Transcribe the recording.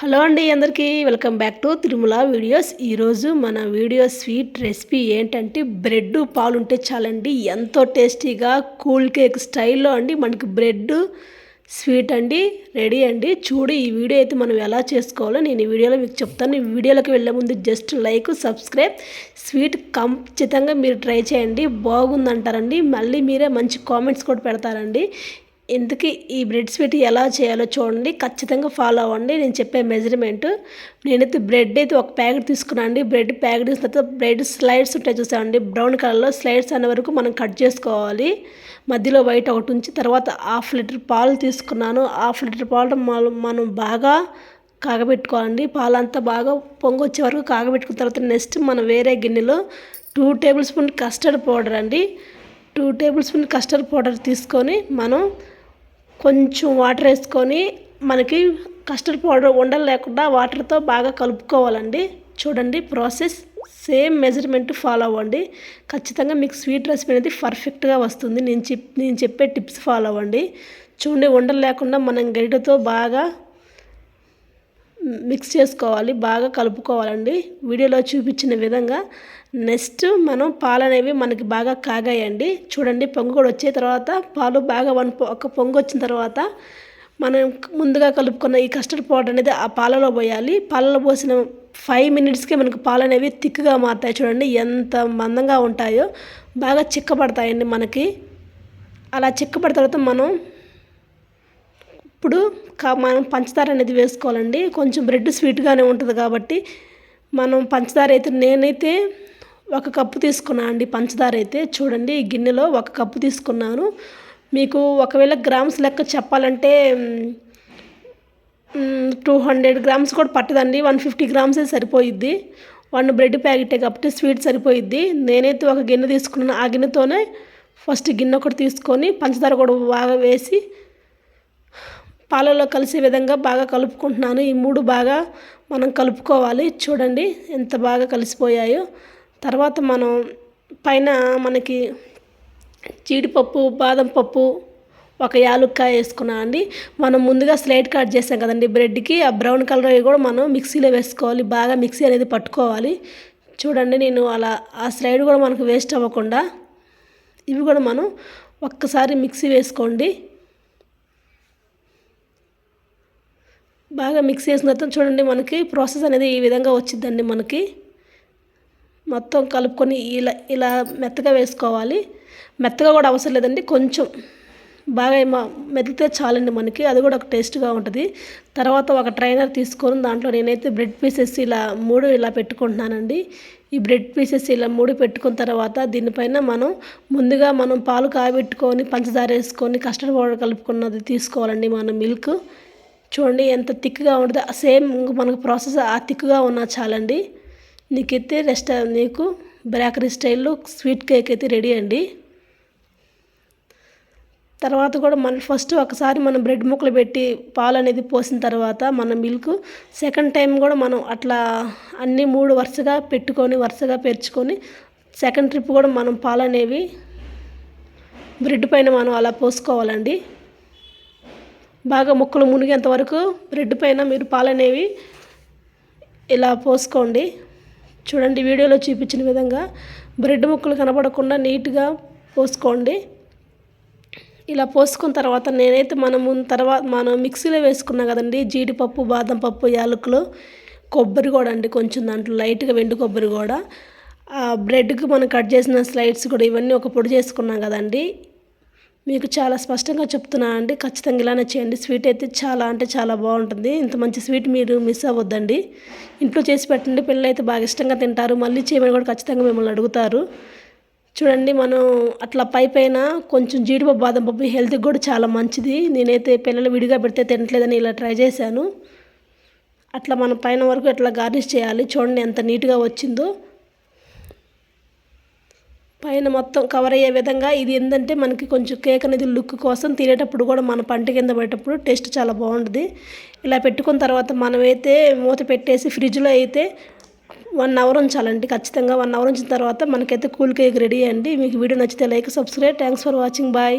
Hello అండి అందరికీ welcome back to Tirumala videos. ఈరోజు మన వీడియో స్వీట్ రెసిపీ ఏంటంటే బ్రెడ్ పాలు ఉంటే చాలండి. ఎంతో టేస్టీగా కూల్ కేక్ స్టైల్లో అండి. మనకి బ్రెడ్ స్వీట్ అండి రెడీ అండి. చూడు ఈ వీడియో అయితే మనం ఎలా చేసుకోవాలో నేను ఈ వీడియోలో మీకు చెప్తాను. ఈ వీడియోలోకి వెళ్ళే ముందు జస్ట్ లైక్ సబ్స్క్రైబ్. స్వీట్ ఖచ్చితంగా మీరు ట్రై చేయండి. బాగుందంటారండి. మళ్ళీ మీరే మంచి కామెంట్స్ కూడా పెడతారండి. ఎందుకు ఈ బ్రెడ్ స్వీట్ ఎలా చేయాలో చూడండి. ఖచ్చితంగా ఫాలో అవ్వండి. నేను చెప్పే మెజర్మెంట్ నేనైతే బ్రెడ్ అయితే ఒక ప్యాకెట్ తీసుకున్నాను బ్రెడ్ ప్యాకెట్ తీసుకున్న తర్వాత బ్రెడ్ స్లైడ్స్ ఉంటాయి చూసామండి బ్రౌన్ కలర్లో స్లైడ్స్ అనే వరకు మనం కట్ చేసుకోవాలి. మధ్యలో వైట్ ఒకటి ఉంచి తర్వాత హాఫ్ లీటర్ పాలు తీసుకున్నాను. హాఫ్ లీటర్ పాలు మనం బాగా కాగబెట్టుకోవాలండి. పాలంతా బాగా పొంగొచ్చే వరకు కాగబెట్టుకున్న తర్వాత నెక్స్ట్ మనం వేరే గిన్నెలో two tablespoon custard powder అండి. Two tablespoon custard powder తీసుకొని మనం కొంచెం వాటర్ వేసుకొని మనకి కస్టర్డ్ పౌడర్ ఉండలు లేకుండా వాటర్తో బాగా కలుపుకోవాలండి. చూడండి ప్రాసెస్ సేమ్ మెజర్మెంట్ ఫాలో అవ్వండి. ఖచ్చితంగా మీకు స్వీట్ రెసిపీ అనేది పర్ఫెక్ట్గా వస్తుంది. నేను చెప్ నేను చెప్పే టిప్స్ ఫాలో అవ్వండి. చూడండి ఉండలు లేకుండా మనం గరిటతో బాగా మిక్స్ చేసుకోవాలి బాగా కలుపుకోవాలండి. వీడియోలో చూపించిన విధంగా నెక్స్ట్ మనం పాలు అనేవి మనకి బాగా కాగాయండి. చూడండి పొంగు కూడా వచ్చే తర్వాత పాలు బాగా వన్ ఒక పొంగు వచ్చిన తర్వాత మనం ముందుగా కలుపుకున్న ఈ కస్టర్డ్ పౌడర్ అనేది ఆ పాలలో పోయాలి. పాలలో పోసిన ఫైవ్ మినిట్స్కే మనకు పాలు అనేవి థిక్గా మారుతాయి. చూడండి ఎంత మందంగా ఉంటాయో బాగా చిక్కబడతాయండి మనకి. అలా చిక్కబడిన తర్వాత మనం ఇప్పుడు మనం పంచదార అనేది వేసుకోవాలండి. కొంచెం బ్రెడ్ స్వీట్గానే ఉంటుంది కాబట్టి మనం పంచదార అయితే నేనైతే ఒక కప్పు తీసుకున్నాను అండి పంచదార అయితే. చూడండి ఈ గిన్నెలో ఒక కప్పు తీసుకున్నాను. మీకు ఒకవేళ గ్రామ్స్ లెక్క చెప్పాలంటే టూ హండ్రెడ్ గ్రామ్స్ కూడా పట్టదండి. వన్ ఫిఫ్టీ గ్రామ్సే సరిపోయిద్ది. వన్ బ్రెడ్ ప్యాకెటే కాబట్టి స్వీట్ సరిపోయిద్ది. నేనైతే ఒక గిన్నె తీసుకున్నాను. ఆ గిన్నెతోనే ఫస్ట్ గిన్నె ఒకటి తీసుకొని పంచదార కూడా బాగా వేసి పాలలో కలిసే విధంగా బాగా కలుపుకుంటున్నాను. ఈ మూడు బాగా మనం కలుపుకోవాలి. చూడండి ఎంత బాగా కలిసిపోయాయో. తర్వాత మనం పైన మనకి జీడిపప్పు బాదం పప్పు ఒక యాలుక్కాయ వేసుకున్నాం అండి. మనం ముందుగా స్లైడ్ కట్ చేసాం కదండి బ్రెడ్కి ఆ బ్రౌన్ కలర్ కూడా మనం మిక్సీలో వేసుకోవాలి. బాగా మిక్సీ అనేది పట్టుకోవాలి. చూడండి నేను అలా ఆ స్లైడ్ కూడా మనకు వేస్ట్ అవ్వకుండా ఇవి కూడా మనం ఒక్కసారి మిక్సీ వేసుకోండి. బాగా మిక్స్ చేసిన తర్వాత చూడండి మనకి ప్రాసెస్ అనేది ఈ విధంగా వచ్చిందండి మనకి. మొత్తం కలుపుకొని ఇలా ఇలా మెత్తగా వేసుకోవాలి. మెత్తగా కూడా అవసరం లేదండి కొంచెం. బాగా మెదిగితే చాలండి మనకి అది కూడా ఒక టేస్ట్గా ఉంటుంది. తర్వాత ఒక ట్రైనర్ తీసుకొని దాంట్లో నేనైతే బ్రెడ్ పీసెస్ ఇలా మూడు ఇలా పెట్టుకుంటున్నానండి. ఈ బ్రెడ్ పీసెస్ ఇలా మూడు పెట్టుకున్న తర్వాత దీనిపైన మనం ముందుగా మనం పాలు కాబెట్టుకొని పంచదార వేసుకొని కస్టర్డ్ పౌడర్ కలుపుకున్నది తీసుకోవాలండి మనం మిల్క్ చూడండి ఎంత థిక్గా ఉంటుందో. సేమ్ మనకు ప్రాసెస్ ఆ థిక్గా ఉన్నా చాలండి. నీకైతే రెస్ట్ నీకు బ్రేకరీ స్టైల్లో స్వీట్ కేక్ అయితే రెడీ అండి. తర్వాత కూడా మన ఫస్ట్ ఒకసారి మనం బ్రెడ్ ముక్కలు పెట్టి పాలు అనేది పోసిన తర్వాత మన మిల్క్ సెకండ్ టైం కూడా మనం అట్లా అన్ని మూడు వరుసగా పెట్టుకొని వరుసగా పెంచుకొని సెకండ్ ట్రిప్ కూడా మనం పాలు అనేవి బ్రెడ్ పైన మనం అలా పోసుకోవాలండి. బాగా ముక్కలు మునిగేంత వరకు బ్రెడ్ పైన మీరు పాలనేవి ఇలా పోసుకోండి. చూడండి వీడియోలో చూపించిన విధంగా బ్రెడ్ ముక్కలు కనపడకుండా నీట్గా పోసుకోండి. ఇలా పోసుకున్న తర్వాత నేనైతే మనము తర్వాత మనం మిక్సీలో వేసుకున్నాం కదండి జీడిపప్పు బాదం పప్పు యాలకులు కొబ్బరి కూడా అండి కొంచెం దాంట్లో లైట్గా వెండి కొబ్బరి కూడా. బ్రెడ్కి మనం కట్ చేసిన స్లైడ్స్ కూడా ఇవన్నీ ఒక పొడి చేసుకున్నాం కదండి. మీకు చాలా స్పష్టంగా చెప్తున్నా అండి. ఖచ్చితంగా ఇలానే చేయండి. స్వీట్ అయితే చాలా అంటే చాలా బాగుంటుంది. ఇంత మంచి స్వీట్ మీరు మిస్ అవ్వద్దండి. ఇంట్లో చేసి పెట్టండి. పిల్లలు అయితే బాగా ఇష్టంగా తింటారు. మళ్ళీ చేయమని కూడా ఖచ్చితంగా మిమ్మల్ని అడుగుతారు. చూడండి మనం అట్లా పై పైన కొంచెం జీడిపప్పు బాదం పప్పు హెల్త్కి కూడా చాలా మంచిది. నేనైతే పిల్లలు విడిగా పెడితే తినట్లేదని ఇలా ట్రై చేశాను. అట్లా మనం పైన వరకు ఇట్లా గార్నిష్ చేయాలి? చూడండి ఎంత నీట్గా వచ్చిందో. పైన మొత్తం కవర్ అయ్యే విధంగా ఇది ఏంటంటే మనకి కొంచెం కేక్ అనేది లుక్ కోసం తినేటప్పుడు కూడా మన పంట కింద పడేటప్పుడు టేస్ట్ చాలా బాగుంటుంది. ఇలా పెట్టుకున్న తర్వాత మనమైతే మూత పెట్టేసి ఫ్రిడ్జ్లో అయితే వన్ అవర్ ఉంచాలండి. ఖచ్చితంగా వన్ అవర్ ఉంచిన తర్వాత మనకైతే కూల్ కేక్ రెడీ అండి మీకు వీడియో నచ్చితే like subscribe thanks for watching bye